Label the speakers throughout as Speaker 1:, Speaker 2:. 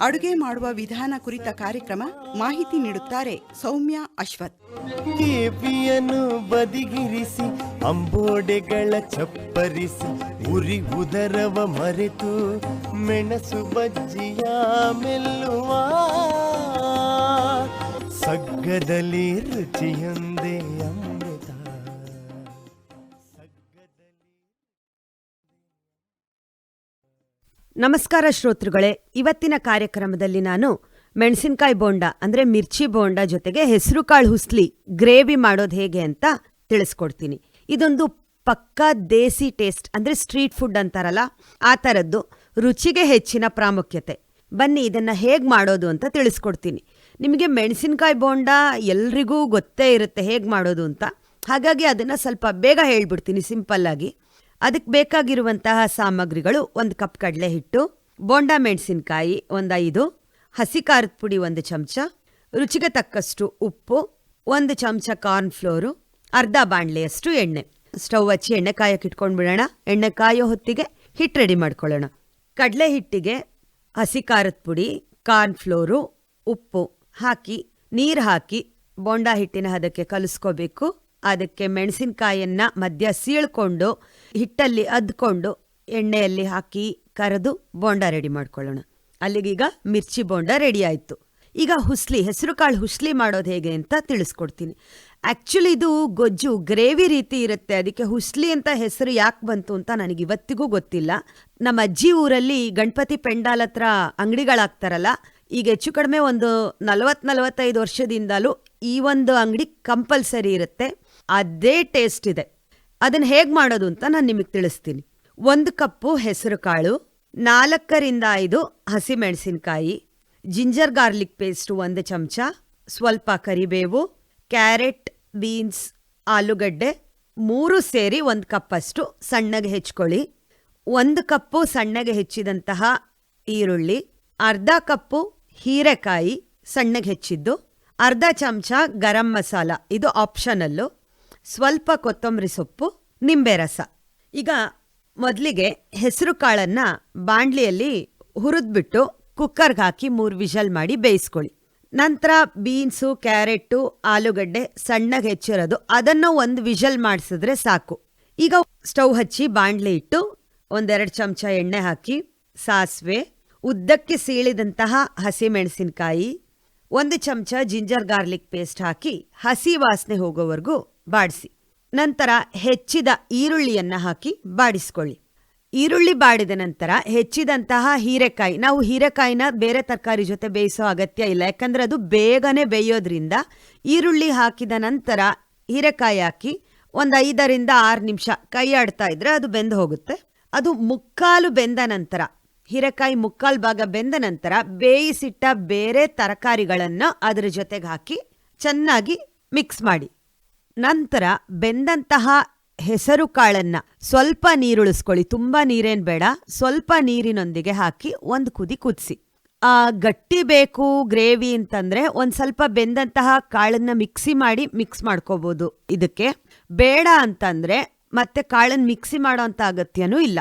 Speaker 1: ಅಡುಗೆ ಮಾಡುವ ವಿಧಾನ ಕುರಿತ ಕಾರ್ಯಕ್ರಮ ಮಾಹಿತಿ ನೀಡುತ್ತಾರೆ ಸೌಮ್ಯ ಅಶ್ವಥ್.
Speaker 2: ಕೇಪಿಯನ್ನು ಬದಿಗಿರಿಸಿ, ಅಂಬೋಡೆಗಳ ಚಪ್ಪರಿಸಿ, ಉರಿ ಉದರವ ಮರೆತು, ಮೆಣಸು ಬಜ್ಜಿಯ ಮೆಲ್ಲುವ ಸಗ್ಗದಲ್ಲಿ ರುಚಿಯೊಂದೇ ಅಮೃತ
Speaker 3: ನಮಸ್ಕಾರ ಶ್ರೋತೃಗಳೇ, ಇವತ್ತಿನ ಕಾರ್ಯಕ್ರಮದಲ್ಲಿ ನಾನು ಮೆಣಸಿನಕಾಯಿ ಬೋಂಡ, ಅಂದರೆ ಮಿರ್ಚಿ ಬೋಂಡ ಜೊತೆಗೆ ಹೆಸರು ಕಾಳು ಹುಸ್ಲಿ ಗ್ರೇವಿ ಮಾಡೋದು ಹೇಗೆ ಅಂತ ತಿಳಿಸ್ಕೊಡ್ತೀನಿ. ಇದೊಂದು ಪಕ್ಕಾ ದೇಸಿ ಟೇಸ್ಟ್, ಅಂದರೆ ಸ್ಟ್ರೀಟ್ ಫುಡ್ ಅಂತಾರಲ್ಲ, ಆ ಥರದ್ದು ರುಚಿಗೆ ಹೆಚ್ಚಿನ ಪ್ರಾಮುಖ್ಯತೆ. ಬನ್ನಿ ಇದನ್ನು ಹೇಗೆ ಮಾಡೋದು ಅಂತ ತಿಳಿಸ್ಕೊಡ್ತೀನಿ. ನಿಮಗೆ ಮೆಣಸಿನಕಾಯಿ ಬೋಂಡ ಎಲ್ರಿಗೂ ಗೊತ್ತೇ ಇರುತ್ತೆ ಹೇಗೆ ಮಾಡೋದು ಅಂತ. ಹಾಗಾಗಿ ಅದನ್ನು ಸ್ವಲ್ಪ ಬೇಗ ಹೇಳ್ಬಿಡ್ತೀನಿ, ಸಿಂಪಲ್ಲಾಗಿ. ಅದಕ್ಕೆ ಬೇಕಾಗಿರುವಂತಹ ಸಾಮಗ್ರಿಗಳು ಒಂದು ಕಪ್ ಕಡಲೆ ಹಿಟ್ಟು ಬೋಂಡ ಮೆಣಸಿನಕಾಯಿ ಒಂದು ಐದು, ಹಸಿ ಖಾರದ ಪುಡಿ ಒಂದು ಚಮಚ, ರುಚಿಗೆ ತಕ್ಕಷ್ಟು ಉಪ್ಪು ಒಂದು ಚಮಚ ಕಾರ್ನ್ ಫ್ಲೋರು, ಅರ್ಧ ಬಾಣಲೆಯಷ್ಟು ಎಣ್ಣೆ. ಸ್ಟೌವ್ ಹಚ್ಚಿ ಎಣ್ಣೆ ಕಾಯಕ್ಕೆ ಇಟ್ಕೊಂಡ್ಬಿಡೋಣ. ಎಣ್ಣೆ ಕಾಯೋ ಹೊತ್ತಿಗೆ ಹಿಟ್ಟು ರೆಡಿ ಮಾಡ್ಕೊಳ್ಳೋಣ. ಕಡಲೆ ಹಿಟ್ಟಿಗೆ ಹಸಿ ಖಾರದ ಪುಡಿ, ಕಾರ್ನ್ ಫ್ಲೋರು, ಉಪ್ಪು ಹಾಕಿ, ನೀರು ಹಾಕಿ ಬೋಂಡ ಹಿಟ್ಟಿನ ಹದಕ್ಕೆ ಕಲಿಸ್ಕೋಬೇಕು. ಅದಕ್ಕೆ ಮೆಣಸಿನಕಾಯಿಯನ್ನು ಮಧ್ಯ ಸೀಳ್ಕೊಂಡು ಹಿಟ್ಟಲ್ಲಿ ಅದ್ಕೊಂಡು ಎಣ್ಣೆಯಲ್ಲಿ ಹಾಕಿ ಕರೆದು ಬೋಂಡ ರೆಡಿ ಮಾಡ್ಕೊಳ್ಳೋಣ. ಅಲ್ಲಿಗೀಗ ಮಿರ್ಚಿ ಬೋಂಡ ರೆಡಿ ಆಯಿತು. ಈಗ ಹುಸ್ಲಿ, ಹೆಸರು ಕಾಳು ಹುಸ್ಲಿ ಮಾಡೋದು ಹೇಗೆ ಅಂತ ತಿಳಿಸ್ಕೊಡ್ತೀನಿ. ಆ್ಯಕ್ಚುಲಿ ಇದು ಗೊಜ್ಜು ಗ್ರೇವಿ ರೀತಿ ಇರುತ್ತೆ. ಅದಕ್ಕೆ ಹುಸ್ಲಿ ಅಂತ ಹೆಸರು ಯಾಕೆ ಬಂತು ಅಂತ ನನಗೆ ಇವತ್ತಿಗೂ ಗೊತ್ತಿಲ್ಲ. ನಮ್ಮ ಅಜ್ಜಿ ಊರಲ್ಲಿ ಗಣಪತಿ ಪೆಂಡಾಲ್ ಹತ್ರ ಅಂಗಡಿಗಳಾಗ್ತಾರಲ್ಲ, ಈಗ ಹೆಚ್ಚು ಕಡಿಮೆ ಒಂದು ನಲವತ್ತು ನಲವತ್ತೈದು ವರ್ಷದಿಂದಲೂ ಈ ಒಂದು ಅಂಗಡಿ ಕಂಪಲ್ಸರಿ ಇರುತ್ತೆ. ಅದೇ ಟೇಸ್ಟ್ ಇದೆ. ಅದನ್ನ ಹೇಗೆ ಮಾಡೋದು ಅಂತ ನಾನು ನಿಮಗೆ ತಿಳಿಸ್ತೀನಿ. ಒಂದು ಕಪ್ಪು ಹೆಸರುಕಾಳು ನಾಲ್ಕರಿಂದ ಐದು ಹಸಿಮೆಣಸಿನಕಾಯಿ ಜಿಂಜರ್ ಗಾರ್ಲಿಕ್ ಪೇಸ್ಟ್ ಒಂದು ಚಮಚ, ಸ್ವಲ್ಪ ಕರಿಬೇವು, ಕ್ಯಾರೆಟ್, ಬೀನ್ಸ್, ಆಲೂಗಡ್ಡೆ ಮೂರು ಸೇರಿ ಒಂದು ಕಪ್ಪಷ್ಟು ಸಣ್ಣಗೆ ಹೆಚ್ಕೊಳ್ಳಿ. ಒಂದು ಕಪ್ಪು ಸಣ್ಣಗೆ ಹೆಚ್ಚಿದಂತಹ ಈರುಳ್ಳಿ, ಅರ್ಧ ಕಪ್ಪು ಹೀರೆಕಾಯಿ ಸಣ್ಣಗೆ ಹೆಚ್ಚಿದ್ದು, ಅರ್ಧ ಚಮಚ ಗರಂ ಮಸಾಲ, ಇದು ಆಪ್ಷನಲ್ಲು ಸ್ವಲ್ಪ ಕೊತ್ತಂಬರಿ ಸೊಪ್ಪು, ನಿಂಬೆ ರಸ. ಈಗ ಮೊದಲಿಗೆ ಹೆಸರು ಕಾಳನ್ನು ಬಾಣಲಿಯಲ್ಲಿ ಹುರಿದ್ಬಿಟ್ಟು ಕುಕ್ಕರ್ಗೆ ಹಾಕಿ ಮೂರು ವಿಷಲ್ ಮಾಡಿ ಬೇಯಿಸ್ಕೊಳ್ಳಿ. ನಂತರ ಬೀನ್ಸು ಕ್ಯಾರೆಟು ಆಲೂಗಡ್ಡೆ ಸಣ್ಣಗೆ ಹೆಚ್ಚಿರೋದು ಅದನ್ನು ಒಂದು ವಿಷಲ್ ಮಾಡಿಸಿದ್ರೆ ಸಾಕು. ಈಗ ಸ್ಟವ್ ಹಚ್ಚಿ ಬಾಂಡ್ಲಿ ಇಟ್ಟು ಒಂದೆರಡು ಚಮಚ ಎಣ್ಣೆ ಹಾಕಿ, ಸಾಸಿವೆ, ಉದ್ದಕ್ಕೆ ಸೀಳಿದಂತಹ ಹಸಿಮೆಣಸಿನಕಾಯಿ ಒಂದು ಚಮಚ ಜಿಂಜರ್ ಗಾರ್ಲಿಕ್ ಪೇಸ್ಟ್ ಹಾಕಿ ಹಸಿ ವಾಸನೆ ಹೋಗೋವರೆಗೂ ಬಾಡಿಸಿ. ನಂತರ ಹೆಚ್ಚಿದ ಈರುಳ್ಳಿಯನ್ನು ಹಾಕಿ ಬಾಡಿಸ್ಕೊಳ್ಳಿ. ಈರುಳ್ಳಿ ಬಾಡಿದ ನಂತರ ಹೆಚ್ಚಿದಂತಹ ಹೀರೆಕಾಯಿ. ನಾವು ಹೀರೆಕಾಯಿನ ಬೇರೆ ತರಕಾರಿ ಜೊತೆ ಬೇಯಿಸೋ ಅಗತ್ಯ ಇಲ್ಲ. ಯಾಕಂದ್ರೆ ಅದು ಬೇಗನೆ ಬೇಯೋದ್ರಿಂದ ಈರುಳ್ಳಿ ಹಾಕಿದ ನಂತರ ಹೀರೆಕಾಯಿ ಹಾಕಿ ಒಂದು ಐದರಿಂದ ಆರು ನಿಮಿಷ ಕೈ ಆಡ್ತಾ ಇದ್ರೆ ಅದು ಬೆಂದು ಹೋಗುತ್ತೆ. ಅದು ಮುಕ್ಕಾಲು ಬೆಂದ ನಂತರ ಹೀರೆಕಾಯಿ ಮುಕ್ಕಾಲ್ ಭಾಗ ಬೆಂದ ನಂತರ ಬೇಯಿಸಿಟ್ಟ ಬೇರೆ ತರಕಾರಿಗಳನ್ನು ಅದರ ಜೊತೆಗೆ ಹಾಕಿ ಚೆನ್ನಾಗಿ ಮಿಕ್ಸ್ ಮಾಡಿ. ನಂತರ ಬೆಂದಂತಹ ಹೆಸರು ಕಾಳನ್ನು ಸ್ವಲ್ಪ ನೀರುಳಿಸ್ಕೊಳ್ಳಿ. ತುಂಬ ನೀರೇನು ಬೇಡ. ಸ್ವಲ್ಪ ನೀರಿನೊಂದಿಗೆ ಹಾಕಿ ಒಂದು ಕುದಿ ಕುದಿಸಿ. ಆ ಗಟ್ಟಿ ಬೇಕು ಗ್ರೇವಿ ಅಂತಂದ್ರೆ ಒಂದು ಸ್ವಲ್ಪ ಬೆಂದಂತಹ ಕಾಳನ್ನ ಮಿಕ್ಸಿ ಮಾಡಿ ಮಿಕ್ಸ್ ಮಾಡ್ಕೋಬಹುದು ಇದಕ್ಕೆ ಬೇಡ ಅಂತಂದ್ರೆ ಮತ್ತೆ ಕಾಳನ್ನ ಮಿಕ್ಸಿ ಮಾಡೋ ಅಂತ ಅಗತ್ಯನೂ ಇಲ್ಲ.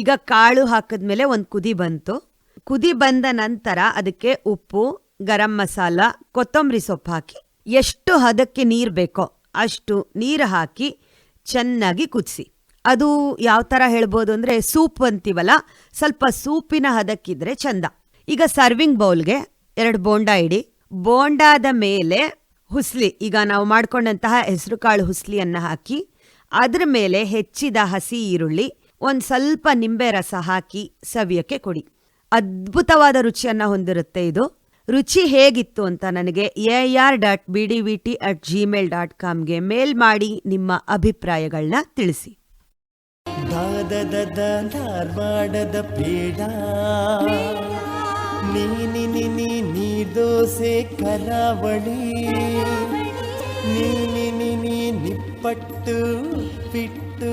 Speaker 3: ಈಗ ಕಾಳು ಹಾಕಿದ್ಮೇಲೆ ಒಂದು ಕುದಿ ಬಂತು. ಕುದಿ ಬಂದ ನಂತರ ಅದಕ್ಕೆ ಉಪ್ಪು, ಗರಂ ಮಸಾಲ, ಕೊತ್ತಂಬರಿ ಸೊಪ್ಪು ಹಾಕಿ. ಎಷ್ಟು ಹದಕ್ಕೆ ನೀರು ಬೇಕೋ ಅಷ್ಟು ನೀರು ಹಾಕಿ ಚೆನ್ನಾಗಿ ಕುದಿಸಿ. ಅದು ಯಾವ ಥರ ಹೇಳ್ಬೋದು ಅಂದರೆ ಸೂಪ್ ಅಂತೀವಲ್ಲ, ಸ್ವಲ್ಪ ಸೂಪಿನ ಹದಕ್ಕಿದ್ರೆ ಚಂದ. ಈಗ ಸರ್ವಿಂಗ್ ಬೌಲ್ಗೆ ಎರಡು ಬೋಂಡ ಇಡಿ. ಬೋಂಡಾದ ಮೇಲೆ ಹುಸ್ಲಿ, ಈಗ ನಾವು ಮಾಡ್ಕೊಂಡಂತಹ ಹೆಸರುಕಾಳು ಹುಸ್ಲಿಯನ್ನ ಹಾಕಿ, ಅದ್ರ ಮೇಲೆ ಹೆಚ್ಚಿದ ಹಸಿ ಈರುಳ್ಳಿ ಒಂದು ಸ್ವಲ್ಪ ನಿಂಬೆ ರಸ ಹಾಕಿ ಸವಿಯಕ್ಕೆ ಕೊಡಿ. ಅದ್ಭುತವಾದ ರುಚಿಯನ್ನು ಹೊಂದಿರುತ್ತೆ ಇದು. ರುಚಿ ಹೇಗಿತ್ತು ಅಂತ ನನಗೆ A R dot B D V T at Gmail dot ಕಾಮ್ಗೆ mail ಮಾಡಿ ನಿಮ್ಮ ಅಭಿಪ್ರಾಯಗಳನ್ನ ತಿಳಿಸಿ.
Speaker 2: ನೀ ದೋಸೆ ಕರಾವಳಿ. ನಿಪ್ಪಟ್ಟು, ಪಿಟ್ಟು.